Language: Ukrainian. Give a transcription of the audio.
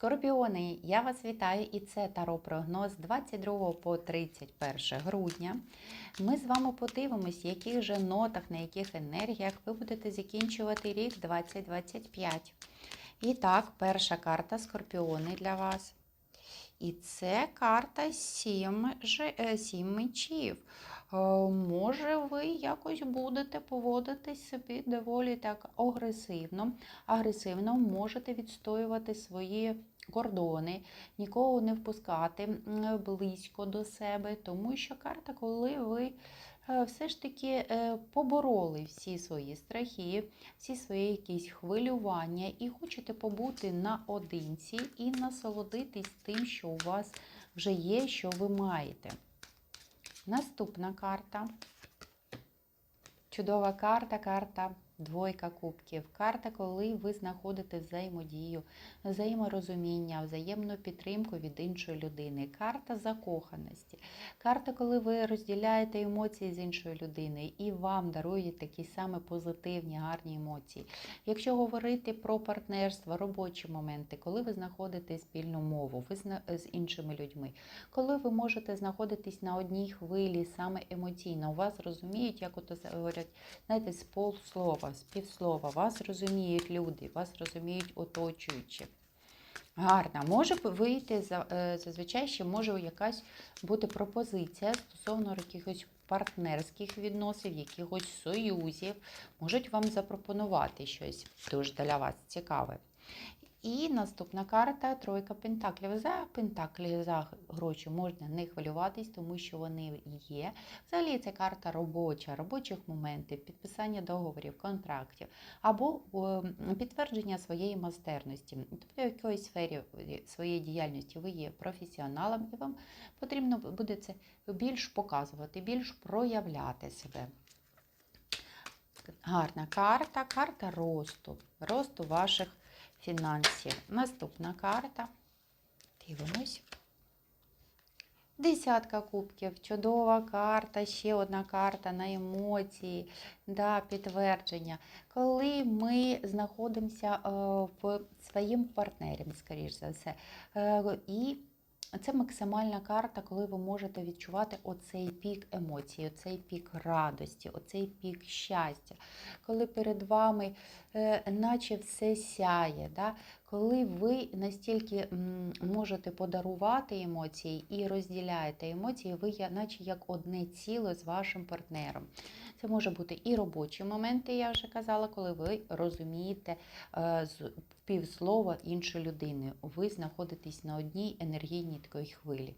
Скорпіони, я вас вітаю і це таро прогноз 22 по 31 грудня. Ми з вами подивимось, яких же нотах, на яких енергіях ви будете закінчувати рік 2025. І так, перша карта Скорпіони для вас. І це карта сім, сім мечів. Е, Може, ви якось будете поводити собі доволі так агресивно. Агресивно можете відстоювати свої кордони, нікого не впускати близько до себе, тому що карта, коли ви е, все ж таки е, побороли всі свої страхи, всі свої якісь хвилювання і хочете побути наодинці і насолодитись тим, що у вас вже є, що ви маєте. Наступна карта. Чудова карта, карта двойка кубків. Карта, коли ви знаходите взаємодію, взаєморозуміння, взаємну підтримку від іншої людини. Карта закоханості. Карта, коли ви розділяєте емоції з іншою людиною і вам дарують такі саме позитивні, гарні емоції. Якщо говорити про партнерство, робочі моменти, коли ви знаходите спільну мову ви з іншими людьми, коли ви можете знаходитись на одній хвилі саме емоційно, у вас розуміють, як ото говорять, знаєте, з полслова, з півслова, вас розуміють люди, вас розуміють оточуючі. Гарна, може вийти е, зазвичай ще може якась бути пропозиція стосовно якихось партнерських відносин, якихось союзів. Можуть вам запропонувати щось дуже для вас цікаве. І наступна карта тройка пентаклів. За пентаклі за гроші можна не хвилюватись, тому що вони є. Взагалі це карта робоча, робочих моментів, підписання договорів, контрактів або підтвердження своєї майстерності. Тобто в якоїсь сфері своєї діяльності ви є професіоналом, і вам потрібно буде це більш показувати, більш проявляти себе. Гарна карта, карта росту, росту ваших фінансів. Наступна карта. Дивимось. Десятка кубків, чудова карта, ще одна карта на емоції, да, підтвердження. Коли ми знаходимося е, в своїм партнері, скоріш за все, е, і це максимальна карта, коли ви можете відчувати оцей пік емоцій, оцей пік радості, оцей пік щастя, коли перед вами е, наче все сяє, да? коли ви настільки можете подарувати емоції і розділяєте емоції, ви наче як одне ціле з вашим партнером. Це може бути і робочі моменти, я вже казала, коли ви розумієте е, півслова іншої людини. Ви знаходитесь на одній енергійній такій хвилі.